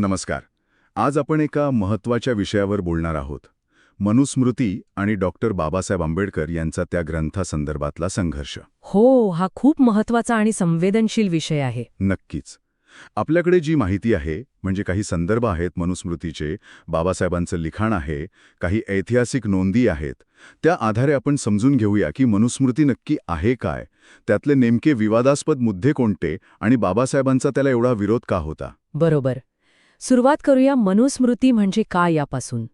नमस्कार. आज आपण एका महत्त्वाच्या विषयावर बोलणार आहोत. मनुस्मृती आणि डॉक्टर बाबासाहेब आंबेडकर यांचा त्या ग्रंथासंदर्भातला संघर्ष. हो हा खूप महत्त्वाचा आणि संवेदनशील विषय आहे. नक्कीच. आपल्याकडे जी माहिती आहे म्हणजे काही संदर्भ आहेत मनुस्मृतीचे बाबासाहेबांचं लिखाण आहे काही ऐतिहासिक नोंदी आहेत त्या आधारे आपण समजून घेऊया की मनुस्मृती नक्की आहे काय त्यातले नेमके विवादास्पद मुद्दे कोणते आणि बाबासाहेबांचा त्याला एवढा विरोध का होता? बरोबर. सुरुवात करूया मनुस्मृती म्हणजे काय यापासून.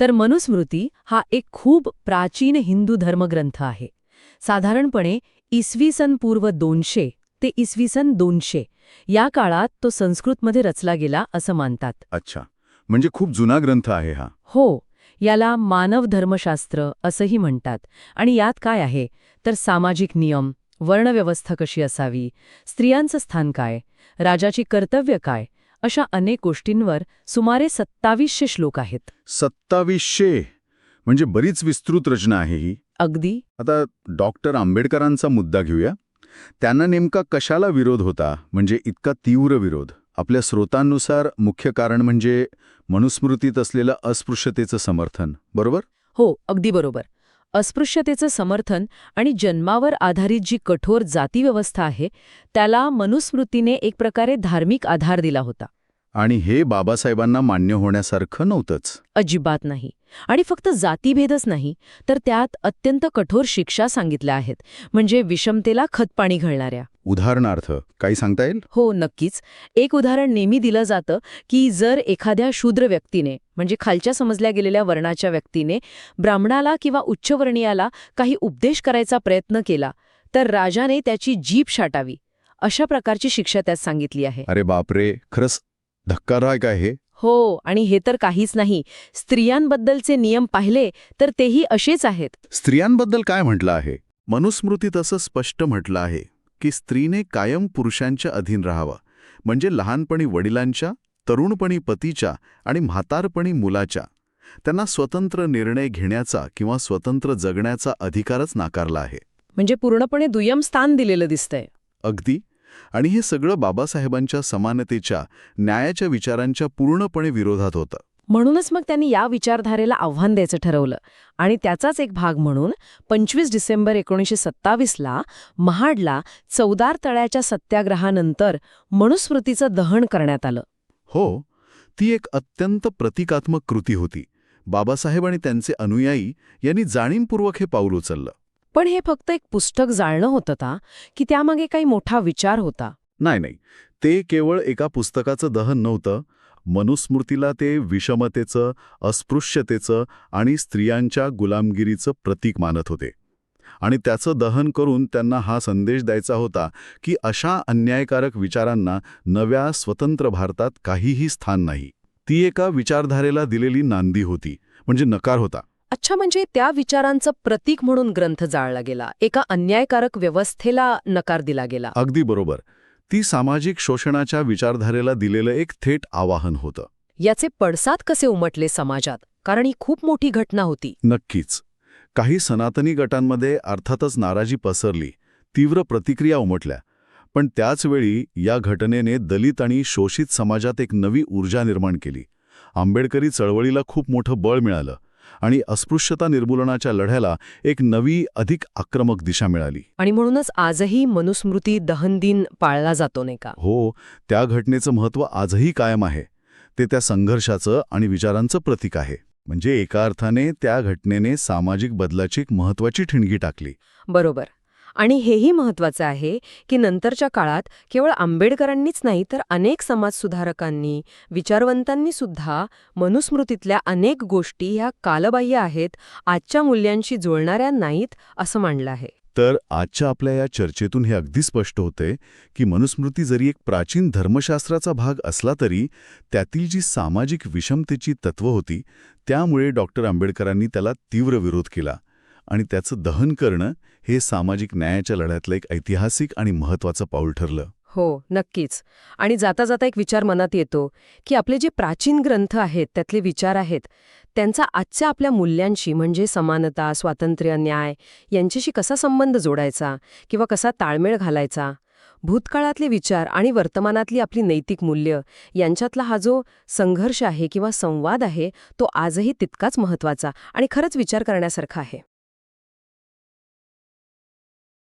तर मनुस्मृती हा एक खूप प्राचीन हिंदू धर्मग्रंथ आहे. साधारणपणे इसवी सन पूर्व दोनशे ते इसवी सन दोनशे या काळात तो संस्कृतमध्ये रचला गेला असं मानतात. अच्छा म्हणजे खूप जुना ग्रंथ आहे हा. हो याला मानव धर्मशास्त्र असंही म्हणतात. आणि यात काय आहे? तर सामाजिक नियम वर्णव्यवस्था कशी असावी स्त्रियांचं स्थान काय राजाची कर्तव्य काय अशा अनेक गोष्टींवर सुमारे सत्तावीसशे श्लोक आहेत. सत्तावीसशे? म्हणजे बरीच विस्तृत रचना आहे ही. अगदी. आता डॉक्टर आंबेडकरांचा मुद्दा घेऊया. त्यांना नेमका कशाला विरोध होता? म्हणजे इतका तीव्र विरोध. आपल्या स्रोतांनुसार मुख्य कारण म्हणजे मनुस्मृतीत असलेलं अस्पृश्यतेचं समर्थन. बरोबर? हो अगदी बरोबर. अस्पृश्यतेचं समर्थन आणि जन्मावर आधारित जी कठोर जातीव्यवस्था आहे त्याला मनुस्मृतीने एक प्रकारे धार्मिक आधार दिला होता. आणि हे बाबासाहेबांना मान्य होण्यासारखं नव्हतंच. अजिबात नाही. आणि फक्त जातीभेदच नाही तर त्यात अत्यंत कठोर शिक्षा सांगितल्या आहेत. म्हणजे विषमतेला खतपाणी घालणाऱ्या. उदाहरणार्थ काही सांगता येईल? हो नक्कीच. एक उदाहरण नेहमी दिलं जातं की जर एखाद्या शूद्र व्यक्तीने म्हणजे खालच्या समजल्या गेलेल्या वर्णाच्या व्यक्तीने ब्राह्मणाला किंवा उच्चवर्णीयाला काही उपदेश करायचा प्रयत्न केला तर राजाने त्याची जीभ शाटावी अशा प्रकारची शिक्षा त्यात सांगितली आहे. अरे बापरे! खरंच धक्कादायक आहे हो? आणि हे तर काहीच नाही. स्त्रियांबद्दलचे नियम पाहिले तर तेही असेच आहेत. स्त्रियांबद्दल काय म्हटलं आहे? मनुस्मृतीत असं स्पष्ट म्हटलं आहे की स्त्रीने कायम पुरुषांच्या अधीन राहावं. म्हणजे लहानपणी वडिलांच्या तरुणपणी पतीच्या आणि म्हातारपणी मुलाच्या. त्यांना स्वतंत्र निर्णय घेण्याचा किंवा स्वतंत्र जगण्याचा अधिकारच नाकारला आहे. म्हणजे पूर्णपणे दुय्यम स्थान दिलेलं दिसतंय. अगदी. आणि हे सगळं बाबासाहेबांच्या समानतेच्या न्यायाच्या विचारांच्या पूर्णपणे विरोधात होतं. म्हणूनच मग त्यांनी या विचारधारेला आव्हान द्यायचं ठरवलं. आणि त्याचाच एक भाग म्हणून पंचवीस डिसेंबर एकोणीसशे सत्तावीसला महाडला चौदार तळ्याच्या सत्याग्रहानंतर मनुस्मृतीचं दहन करण्यात आलं. हो ती एक अत्यंत प्रतिकात्मक कृती होती. बाबासाहेब आणि त्यांचे अनुयायी यांनी जाणीवपूर्वक हे पाऊल उचललं. पण हे फक्त एक पुस्तक जाळणं होतं का? की त्यामागे काही मोठा विचार होता? नाही नाही. ते केवळ एका पुस्तकाचं दहन नव्हतं. मनुस्मृतीला ते विषमतेचं अस्पृश्यतेचं आणि स्त्रियांच्या गुलामगिरीचं प्रतीक मानत होते. आणि त्याचं दहन करून त्यांना हा संदेश द्यायचा होता की अशा अन्यायकारक विचारांना नव्या स्वतंत्र भारतात काहीही स्थान नाही. ती एका विचारधारेला दिलेली नांदी होती म्हणजे नकार होता. अच्छा म्हणजे त्या विचारांचं प्रतीक म्हणून ग्रंथ जाळला गेला. एका अन्यायकारक व्यवस्थेला नकार दिला गेला. अगदी बरोबर. ती सामाजिक शोषणाच्या विचारधारेला दिलेलं एक थेट आवाहन होतं. याचे पडसाद कसे उमटले समाजात? कारण ही खूप मोठी घटना होती. नक्कीच. काही सनातनी गटांमध्ये अर्थातच नाराजी पसरली तीव्र प्रतिक्रिया उमटल्या. पण त्याचवेळी या घटनेने दलित आणि शोषित समाजात एक नवी ऊर्जा निर्माण केली. आंबेडकरी चळवळीला खूप मोठं बळ मिळालं. आणि अस्पृश्यता निर्मूलनाच्या लढ्याला एक नवी अधिक आक्रमक दिशा मिळाली. आणि म्हणूनच आजही मनुस्मृती दहन दिन पाळला जातो नाही का? हो त्या घटनेचं महत्त्व आजही कायम आहे. ते त्या संघर्षाचं आणि विचारांचं प्रतीक आहे. म्हणजे एका अर्थाने त्या घटनेने सामाजिक बदलाची एक महत्त्वाची ठिणगी टाकली. बरोबर. आणि हेही महत्वाचं आहे की नंतरच्या काळात केवळ आंबेडकरांनीच नाही तर अनेक समाजसुधारकांनी विचारवंतांनी सुद्धा मनुस्मृतीतल्या अनेक गोष्टी ह्या कालबाह्य आहेत आजच्या मूल्यांशी जुळणाऱ्या नाहीत असं मांडलं आहे. तर आजच्या आपल्या या चर्चेतून हे अगदी स्पष्ट होते की मनुस्मृती जरी एक प्राचीन धर्मशास्त्राचा भाग असला तरी त्यातील जी सामाजिक विषमतेची तत्व होती त्यामुळे डॉक्टर आंबेडकरांनी त्याला तीव्र विरोध केला. आणि त्याचं दहन करणं हे सामाजिक न्यायाच्या लढ्यातलं एक ऐतिहासिक आणि महत्त्वाचं पाऊल ठरलं. हो नक्कीच. आणि जाता जाता एक विचार मनात येतो की आपले जे प्राचीन ग्रंथ आहेत त्यातले विचार आहेत त्यांचा आजच्या आपल्या मूल्यांशी म्हणजे समानता स्वातंत्र्य न्याय यांच्याशी कसा संबंध जोडायचा किंवा कसा ताळमेळ घालायचा? भूतकाळातले विचार आणि वर्तमानातली आपली नैतिक मूल्य यांच्यातला हा जो संघर्ष आहे किंवा संवाद आहे तो आजही तितकाच महत्त्वाचा आणि खरंच विचार करण्यासारखा आहे.